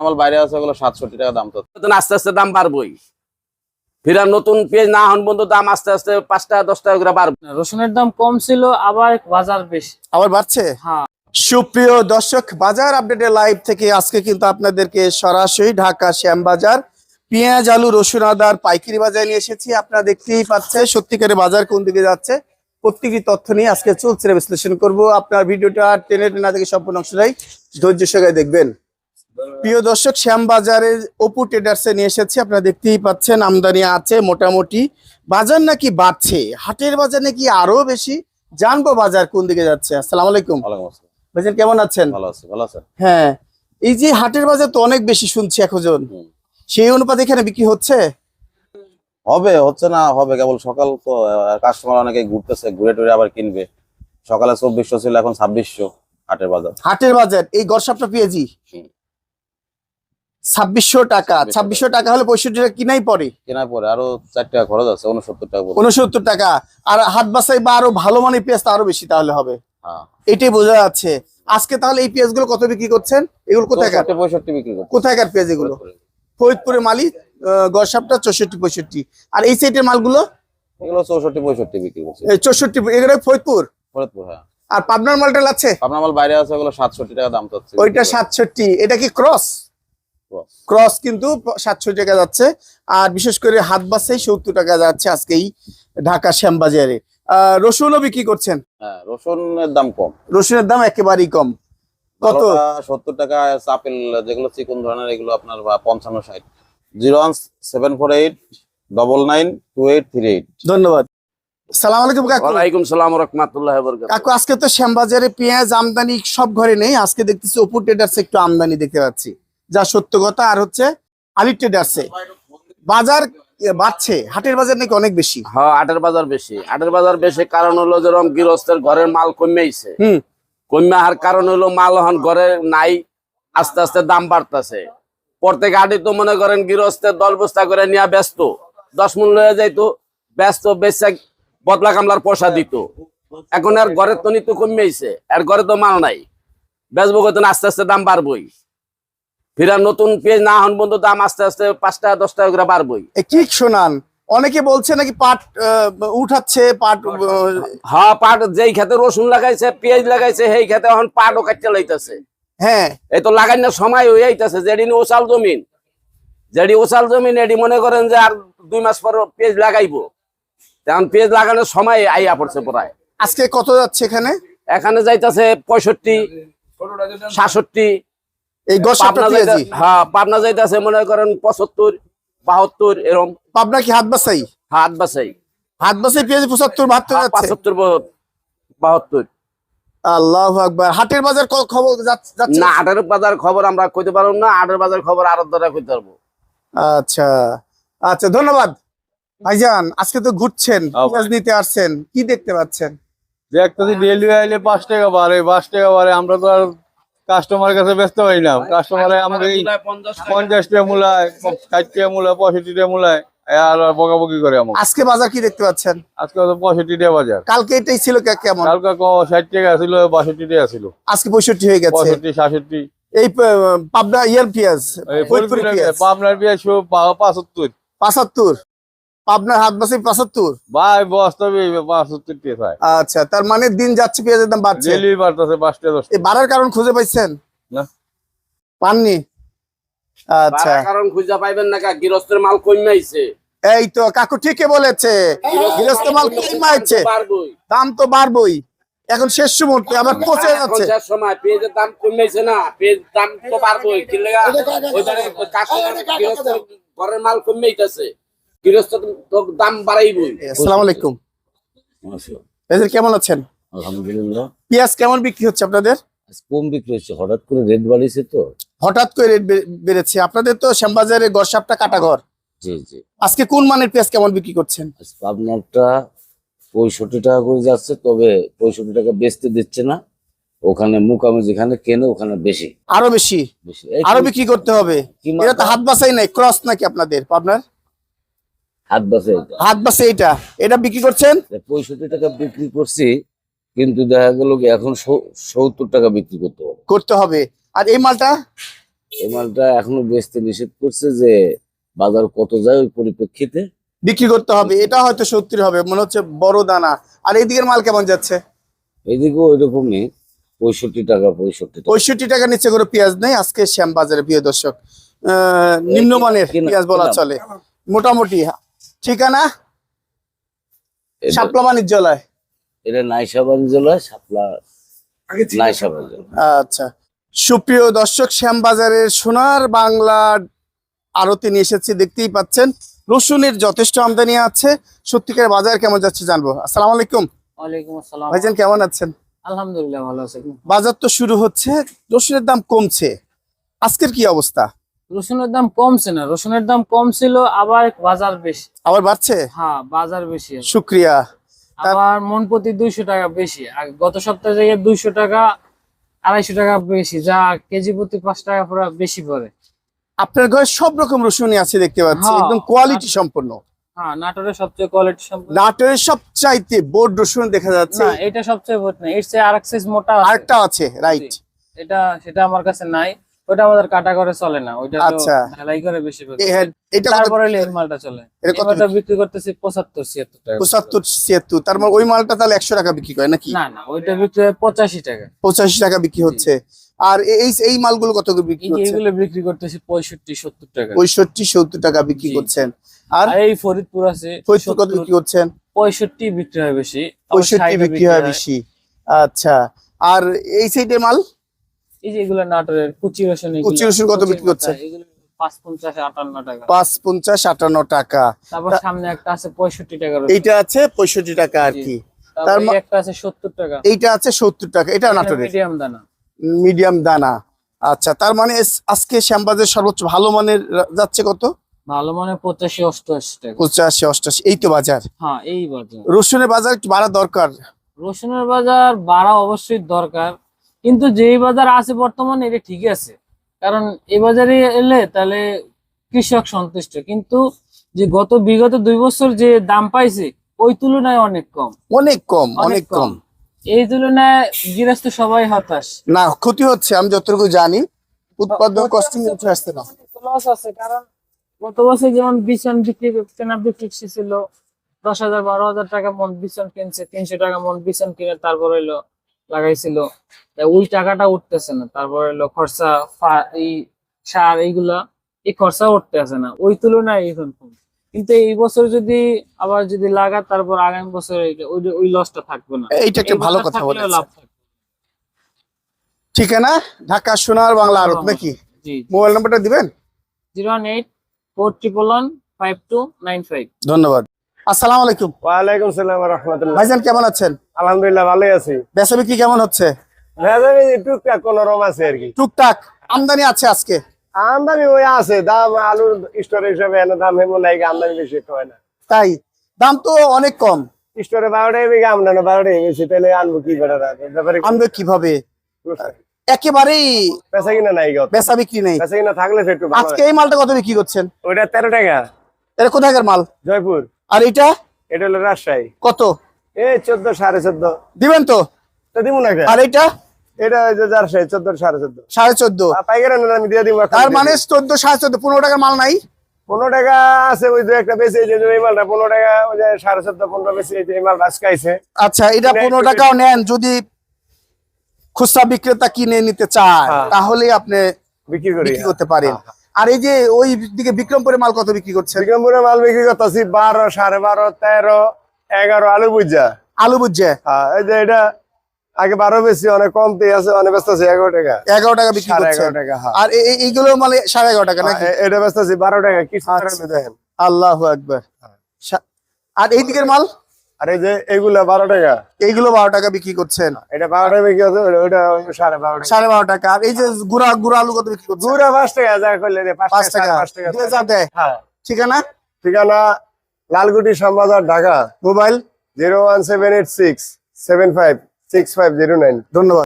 আমার বাইরে আছে ওগুলো সাতষট্টি টাকা দাম তো। আস্তে আস্তে দাম বাড়বই। ফিরা নতুন পেঁয়াজ না হন বন্ধু দাম আস্তে আস্তে পাঁচ টাকা দশ টাকা করে বাড়বে। রসুনের দাম কম ছিল আবার বাজার বেশি। আবার বাড়ছে? হ্যাঁ। সুপ্রিয় দর্শক বাজার আপডেটের লাইভ থেকে আজকে কিন্তু আপনাদেরকে সরাসরি ঢাকা শ্যামবাজার পেঁয়াজ আলু রসুন আদার পাইকারি বাজার নিয়ে এসেছি। আপনারা দেখতেই পাচ্ছেন সত্যিকারের বাজার কোন দিকে যাচ্ছে প্রত্যেকটি তথ্য নিয়ে আজকে চলছে বিশ্লেষণ করব। আপনার ভিডিওটা টেনে টেনা থেকে সম্পূর্ণ অংশটাই ধৈর্য সহকারে দেখবেন। প্রিয় দর্শক শ্যামবাজারের অপু ট্রেডার্সে নিয়ে এসেছি। আপনারা দেখতেই পাচ্ছেন আমদানি আছে মোটামুটি। বাজার নাকি বাড়ছে? হাটের বাজার নাকি আরও বেশি? জানব বাজার কোন দিকে যাচ্ছে। আসসালামু আলাইকুম। ভাইজান কেমন আছেন? ভালো আছে ভালো আছে হ্যাঁ এই যে হাটের বাজার তো অনেক বেশি শুনছি এখন সেই অনুপাতে এখানে বিক্রি হচ্ছে? হবে হচ্ছে না হবে। কেবল সকাল তো কাস্টমার অনেকে ঘুরতেছে ঘুরে টুরে আবার কিনবে। সকালে চব্বিশশো ছিল এখন ছাব্বিশশো হাটের বাজার। হাটের বাজার এই গড়সাপটা পেঁয়াজি হুম। ছাব্বিশশো টাকা। ছাব্বিশশো টাকা। হলে পঁয়ষট্টি টাকা কিনাই পড়ে? কেনার পরে আরও চার টাকা খরচ আছে উনসত্তর টাকা উনসত্তর টাকা। আর বাসাই বা আরও ভালো পেঁয়াজ আরও বেশি তাহলে হবে। হ্যাঁ। এটাই বোঝা যাচ্ছে। আজকে তাহলে এই পেঁয়াজগুলো কত বিক্রি করছেন? এগুলো চৌষট্টি পঁয়ষট্টি বিক্রি করছে। কোথায়কার পেঁয়াজ এগুলো? ফরিদপুরের মালি গড়সাপটা চৌষট্টি পঁয়ষট্টি। আর এই সাইডের মালগুলো? এগুলো চৌষট্টি পঁয়ষট্টি বিক্রি করছে। চৌষট্টি এগুলো ফরিদপুর? ফরিদপুর হ্যাঁ। আর পাবনার মালটা আছে আপনার মাল বাইরে আছে ওগুলো সাতষট্টি টাকা দাম তো ওইটা সাতষট্টি। এটা কি ক্রস। ক্রস কিন্তু সাতশো টাকা যাচ্ছে। আর বিশেষ করে হাত বাসাই সত্তর টাকা যাচ্ছে আজকেই ঢাকা শ্যামবাজারে। আহ, রসুনও বিক্রি করছেন? হ্যাঁ রসুনের দাম কম। রসুনের দাম একেবারেই কম। কত? সত্তর টাকা যেগুলো চিকন ধরনের এগুলো আপনার বা পঞ্চান্ন ষাট। Zero one seven four eight double nine two eight three eight. ধন্যবাদ। সালাম আলাইকুম কাকু। ওয়ালাইকুম সালাম রহমতুল্লাহ বরকাত কাকু আজকে তো শ্যামবাজারে পেঁয়াজ আমদানি সব ঘরে নেই আজকে দেখতেছি অপু ট্রেডার্স একটু আমদানি দেখতে পাচ্ছি। যা সত্য কথা আর হচ্ছে আলি ট্রেডার্সে বাজার বাড়ছে হাটের বাজার নাকি অনেক বেশি? হ্যাঁ আটের বাজার বেশি। হাটের বাজার বেশি কারণ হলো যেরকম গৃহস্থের ঘরের মাল কমেছে হুম। কমে আসার কারণ হলো মাল হন ঘরে নাই আস্তে আস্তে দাম বাড়তেছে। প্রত্যেক আডি তো মনে করেন গৃহস্থের দল বস্তা করে নিয়ে ব্যস্ত। দশ মূল্য হয়ে যাইতো ব্যস্ত বেচে বদলা কামলার পয়সা দিত। এখন আর ঘরের তো নিতে কমেছে আর ঘরে তো মাল নাই। বেচবো কত আস্তে আস্তে দাম বাড়বই। ফিরা নতুন পেঁয়াজ না হন বন্ধু দাম আস্তে আস্তে পাঁচটা দশ টাকা করে বাড়বই। কি শোনান? অনেকে বলছে নাকি পাট উঠাচ্ছে পাট হ্যাঁ পাট যেই খেতে রসুন লাগাইছে পেঁয়াজ লাগাইছে সেই খেতে এখন পাটও কাটতে লাইতেছে। হ্যাঁ। এই তো লাগাই না সময় হয়ে আইতাছে যেডি নি ওসাল জমিন যেডি ওসাল জমিন এডি মনে করেন যে আর দুই মাস পর পেঁয়াজ লাগাইবো। তখন পেঁয়াজ লাগানোর সময় আইয়া পড়ছে প্রায়। আজকে কত যাচ্ছে এখানে? এখানে যাইতাছে পঁয়ষট্টি সাতষট্টি এই গসাপটা পেঁয়াজি হ্যাঁ পাবনা যাইতাছে মনে করেন পঁচাত্তর বাহাত্তর এরম। পাবনা কি হাত বাসাই হাত বাসাই হাত বাসাই পেঁয়াজি পঁচাত্তর বাহাত্তর যাচ্ছে? পঁচাত্তর বাহাত্তর আল্লাহ আকবার। হাটের বাজার খবর যাচ্ছে? না বাজার খবর আমরা কইতে পারব না বাজার খবর আরও দ্বারা কইতে পারব। আচ্ছা। আচ্ছা ধন্যবাদ। ভাইজান আজকে তো ঘুরছেন। পেঁয়াজ নিতে আসছেন কি দেখতে পাচ্ছেন? দেখতেছি ডেলি আইলে পাঁচ টাকা বাড়ে পাঁচ টাকা বাড়ে আমরা তো আর কাস্টমারের কাছে ব্যস্ত হই না। কাস্টমারে আমাকে পঞ্চাশ টাকা। মূলায় ষাট টাকা মূলায় পঁয়ষট্টি টাকা মূলায় আর বকাবকি করে আমাকে। আজকে বাজার কি দেখতে পাচ্ছেন? আজকে তো পঁয়ষট্টি টাকা বাজার। কালকে এটাই ছিল কে- কেমন? কালকে ক- ষাট টাকা ছিল বাষট্টি টাকা ছিল আজকে পঁয়ষট্টি হয়ে গেছে। পঁয়ষট্টি সাতষট্টি। এই পাবনা ইয়ার পেঁয়াজ এই ফরিদপুরি পেঁয়াজ। পাবনার পেঁয়াজ পাঁচাত্তর। পাঁচাত্তর? পাবনার পাঁচাত্তর? ভাই বাস্তবে পাঁচাত্তর হয় আচ্ছা তার মানে দিন যাচ্ছে পেঁয়াজের দাম বাড়ছে। বাড়তেছে পাঁচ দশ বাড়ার কারণ খুঁজে পাইছেন? না। পাননি? আচ্ছা। কারণ খুঁজা পাইবেন না কা গৃহস্থের মাল কমে এই তো কাকু ঠিকই বলেছে। গৃহস্থ মাল কমাইছে দাম তো বাড়বই। এখন শেষ মুহূর্তে আবার পচে যাচ্ছে। সময় পেঁয়াজের দাম না পেঁয়াজ দাম তো বাড়বই। কি লেগা? ওইখানে ঘরের মাল কমেইতেছে গৃহস্থ তো দাম বাড়াইবই। আসসালামু আলাইকুম। এদের কেমন আছেন? আলহামদুলিল্লাহ। পেঁয়াজ কেমন বিক্রি হচ্ছে আপনাদের? কম বিক্রি হচ্ছে হঠাৎ করে রেট বাড়িয়েছে তো। হঠাৎ করে রেট বেড়েছে। আপনাদের তো শ্যামবাজারে গড়সাপটা কাটা ঘর। জি জি। আজকে কোন মানের পেঁয়াজ কেমন বিক্রি করছেন? আপনারটা পঁয়ষট্টি টাকা করে যাচ্ছে তবে পঁয়ষট্টি টাকা বেচতে দিচ্ছে না। ওখানে মুকামে যেখানে কেনে ওখানে বেশি। আরও বেশি? বেশি। আরও বিক্রি করতে হবে? এটা তো হাত বাসাই নাই ক্রস নাকি আপনাদের আপনার হাত বাসে হাত বাসে এটা। এটা বিক্রি করছেন? পঁয়ষট্টি টাকা বিক্রি করছি কিন্তু দেখা গেল এখন সত্তর টাকা বিক্রি করতে হবে। করতে হবে। আর এই মালটা? এই মালটা এখনও বেচতে নিষেধ করছে যে বাজার কত যায় ওই পরিপ্রেক্ষিতে। বিক্রি করতে হবে। এটা হয়তো সত্তর হবে মনে হচ্ছে বড় দানা। আর এইদিকের মাল কেমন যাচ্ছে? এদিকেও ওই রকমই পঁয়ষট্টি টাকা পঁয়ষট্টি পঁয়ষট্টি টাকা নিচে করে পেঁয়াজ নেই? আজকে শ্যাম বাজারে প্রিয় দর্শক। নিম্নমানের পেঁয়াজ বলা চলে। মোটামুটি ঠিকানা? শাপলা বাণিজ্যালয়। এটা নাইসা বাণিজ্যালয় শাপলা নাইসা আচ্ছা। সুপ্রিয় দর্শক শ্যামবাজারের সোনার বাংলা আরতি নিয়ে এসেছি দেখতেই পাচ্ছেন। রসুনের যথেষ্ট আমদানি আছে। সত্যিকার বাজার কেমন যাচ্ছে জানব। আসসালামু আলাইকুম। ভাইজান কেমন আছেন? আলহামদুলিল্লাহ ভালো আছে। বাজার তো শুরু হচ্ছে রসুনের দাম কমছে। আজকের কি অবস্থা? রসুনের দাম কমছে না। রসুনের দাম কম ছিল আবার বাজার বেশি। আবার বাড়ছে? হ্যাঁ বাজার বেশি শুক্রিয়া। আবার মন প্রতি দুইশো টাকা বেশি। আর গত সপ্তাহে থেকে দুইশো টাকা আড়াইশো টাকা বেশি যা কেজি প্রতি পাঁচ টাকা পুরো বেশি পড়ে। আপনার ঘরে সব রকম রসুনই আছে দেখতে পাচ্ছি হ্যাঁ। একদম কোয়ালিটি সম্পন্ন হ্যাঁ নাটোরের সবচেয়ে কোয়ালিটি সম্পূর্ণ। নাটোরের সবচাইতে বোর্ড রসুন দেখা যাচ্ছে। না এটা সবচেয়ে ভোট না এর চেয়ে আরেক size মোটা আরেকটা আছে রাইট এটা সেটা আমার কাছে নাই। ওটা আমাদের কাটা করে চলে না ওইটা আচ্ছা। ঢালাই করে বেশি এটা তারপরে এই মালটা চলে। এটা কত? বিক্রি করতেছি পঁচাত্তর ছিয়াত্তর টাকা। পঁচাত্তর ছিয়াত্তর। তার মানে ওই মালটা তাহলে একশো টাকা বিক্রি করে নাকি? না না ওইটা বিক্রি হয় পঁচাশি টাকা। পঁচাশি টাকা বিক্রি হচ্ছে। আর এই এই মালগুলো কত বিক্রি এই হচ্ছে? এগুলো বিক্রি করতেছি পঁয়ষট্টি সত্তর টাকা। পঁয়ষট্টি সত্তর টাকা বিক্রি করছেন। আর? এই ফরিদপুর আছে ফরিদপুর কত বিক্রি করছেন? পঁয়ষট্টি বিক্রি হয় বেশি। আবার পঁয়ষট্টি বিক্রি হয় বেশি। আচ্ছা। আর এই সাইডের মাল? এই যে এগুলো নাটোরের কুচি রসুন কুচি রসুন কত বিক্রি করছে? পাঁচ পঞ্চাশ আটান্ন টাকা। তারপর সামনে একটা আছে পঁয়ষট্টি টাকা এইটা আছে পঁয়ষট্টি টাকা আর কি। তার এই একটা আছে সত্তর টাকা। এইটা আছে সত্তর টাকা। এটা নাটোরের। মিডিয়াম দানা। মিডিয়াম দানা। আচ্ছা তার মানে আজকে শ্যামবাজার সর্বোচ্চ ভালো মানের যাচ্ছে কত? ভালো মানে পঁচাশি অষ্টআশি টাকা। পঁচাশি অষ্টআশি। এই তো বাজার। হ্যাঁ এই বাজার। রসুনের বাজার একটু বাড়া দরকার। রসুনের বাজার বাড়া অবশ্যই দরকার। কিন্তু যেই বাজার আছে বর্তমানে এটা ঠিক আছে। কারণ এই বাজারে এলে তাহলে কৃষক সন্তুষ্ট। কিন্তু যে গত বিগত দুই বছর যে দাম পাইছে ওই তুলনায় অনেক কম। অনেক কম অনেক কম। এই তুলনায় গৃহস্থ সবাই হতাশ। না ক্ষতি হচ্ছে আমি যতটুকু জানি। উৎপাদন কস্টিং উঠে আসছে না। লস আছে কারণ গত বছর যেমন বিছন বিক্রি কেনা বিক্রি ছিল দশ হাজার বারো হাজার টাকা মন বিছন কিনছে তিনশো টাকা মন বিছন কিনে তারপর হইল লাগাইছিল। ওই টাকাটা উঠতেছে না। তারপর হইল খরচা এই সার এইগুলা এই খরচা উঠতেছে না। ওই তুলনায় এখন কম কিন্তু এই বছর যদি আবার যদি লাগা তারপর আগামী বছর ওই লসটা থাকবে না। এইটা একটা ভালো কথা বলেছেন। লাভ থাকবে। ঠিকানা? ঢাকা সোনার বাংলা আড়ত নাকি? জি। মোবাইল নাম্বারটা দিবেন? Zero one eight four triple one five two nine five. ধন্যবাদ। আসসালামু আলাইকুম। ওয়ালাইকুম সালাম রহমতুল্লাহ ভাইজান কেমন আছেন? আলহামদুলিল্লাহ ভালোই আছি। বেচা বিক্রি কেমন হচ্ছে? ভেজালি টুকটাক কোন রকম আছে আর কি। টুকটাক আমদানি আছে আজকে? আমদানি ওই আছে দাম আলুর স্টোরে হিসাবে এনে দাম হেমন নাই আমদানি বেশি একটা হয় না। তাই? দাম তো অনেক কম। স্টোরে বারোটাই বেগে আমদানি বারোটাই বেশি তাহলে আনব কি করে ব্যাপারে আনবে কীভাবে? একেবারেই পেশা কিনা নাই গত বেচা বিক্রি নেই। পেশা কিনা থাকলে আজকে এই মালটা কত বিক্রি করছেন? ওইটা তেরো টাকা। এটা কোথাকার মাল? জয়পুর। আর এটা? এটা হলো রাজশাহী। কত? এই চোদ্দ সাড়ে চোদ্দ। দিবেন তো? দিব না আর এটা? এটা ওই যে রাজশাহী চোদ্দ সাড়ে চোদ্দ। সাড়ে চোদ্দ। পাইকারি আমি দিয়ে দিব তার মানে চোদ্দ সাড়ে চোদ্দ পনেরো টাকার মাল নাই? পনেরো টাকা আছে ওই যে একটা বেশি যে এই মালটা পনেরো টাকা ওই যে সাড়ে চোদ্দ পনেরো বেশি এই আচ্ছা এটা এটা পনেরো টাকাও নেন যদি খুচরা বিক্রেতা কিনে নিতে চায় হ্যাঁ। তাহলে আপনি বিক্রি করি বিক্রি করতে পারেন। আর এই যে ওই দিকে বিক্রমপুরে মাল কত বিক্রি করছেন? বিক্রমপুরে মাল বিক্রি করতেছি বারো সাড়ে বারো তেরো এগারো আলু বুঝা। আলু বুঝছে হ্যাঁ এই যে এটা আগে বারো বেশি অনেক কমতে আছে অনেক ব্যস্ত আছে এগারো টাকা। এগারো টাকা বিক্রি এগারো টাকা হ্যাঁ। আর এইগুলো মানে সাড়ে এগারো টাকা নাকি? এটা ব্যস্ত আছি বারো টাকা কি আচ্ছা। দেখেন। আল্লাহ একবার আর এই দিকের মাল? আর এই যে এগুলা বারো টাকা। এইগুলো বারো টাকা বিক্রি করছেন? এটা বারো টাকা বিক্রি করছে ওটা- সাড়ে বারো টাকা। সাড়ে বারো টাকা। আর এই যে গুড়া গুড়া আলু কত বিক্রি করছে গুড়া পাঁচ টাকা যা করলে পাঁচ টাকা পাঁচ টাকা। দুই হাজার দেয়। হ্যাঁ। ঠিকানা? ঠিকানা Lalgutti Shyambazar Dhaka. Mobile? Zero one seven eight six seven five six five zero nine. ধন্যবাদ।